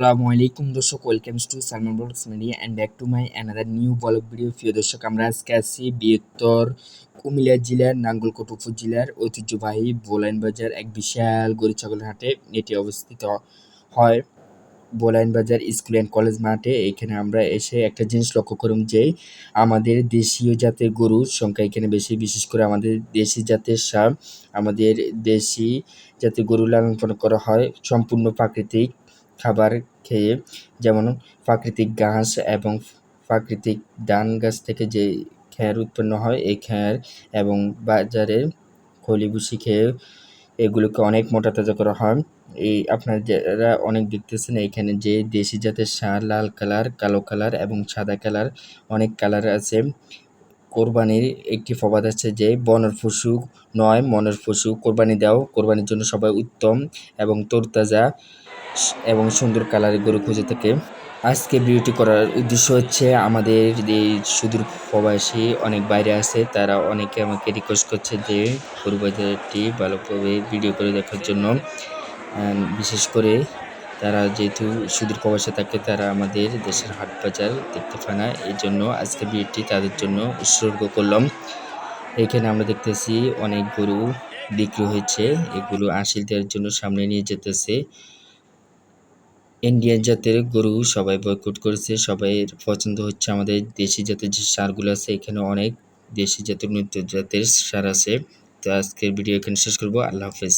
আসসালামু আলাইকুম দর্শক welcomes to Salman blogs media and back to my another new blog video প্রিয় দর্শক, আমরা আজকে আছি বৃহত্তর কুমিল্লা জেলার নাঙ্গলকোট উপজেলার ঐতিহ্যবাহী বোলাইন বাজার, এক বিশাল গরু ছাগলের হাটে। এটি অবস্থিত হয় বোলাইন বাজার স্কুল অ্যান্ড কলেজ মাঠে। এখানে আমরা এসে একটা জিনিস লক্ষ্য করুন যে, আমাদের দেশীয় জাতের গরুর সংখ্যা এখানে বেশি, বিশেষ করে আমাদের দেশি জাতের সার আমাদের দেশি জাতের গরু লালন পালন করা হয়। সম্পূর্ণ প্রাকৃতিক খাবার খেয়ে, যেমন প্রাকৃতিক ঘাস এবং প্রাকৃতিক ধান গাছ থেকে যে খ্যার উৎপন্ন হয়, এই খ্যার এবং বাজারে খলি, ভুসি খেয়ে এগুলোকে অনেক মোটা তাজা করা হয়। এই আপনারা যারা অনেক দেখতেছেন এইখানে যে দেশি জাতের সার, লাল কালার, কালো কালার এবং সাদা কালার অনেক কালার আছে। কোরবানির একটি ফবাদ আছে যে, বনের পশু নয়, মনের পশু কোরবানি দাও। কোরবানির জন্য সবাই উত্তম এবং তরতাজা। এবং সুন্দর কালারের গরু খুঁজে থাকে আজকে বিউটি করার উদ্দেশ্য হচ্ছে আমাদের যে সুদূর প্রবাসী অনেক বাইরে আছে, তারা অনেকে আমাকে রিকোয়েস্ট করছে যে গরু বাজারটি ভালোভাবে ভিডিও করে দেখার জন্য। বিশেষ করে তারা যেহেতু সুদূর প্রবাসে থাকে, তারা আমাদের দেশের হাট বাজার দেখতে পায় না। এই জন্য আজকে বিয়েটি তাদের জন্য উৎসর্গ করলাম। এখানে আমরা দেখতেছি অনেক গরু বিক্রি হয়েছে। এগুলো আশিলদের জন্য সামনে নিয়ে যেতেছে। ইন্ডিয়ান জাতের গরু সবাই বয়কট করেছে, সবাই পছন্দ হচ্ছে। আমাদের দেশি জাতের যে সারগুলো আছে, এখানে অনেক দেশি জাতের নৃত্য জাতের সার আছে। তো আজকের ভিডিও এখানে শেষ করব। আল্লাহ হাফেজ।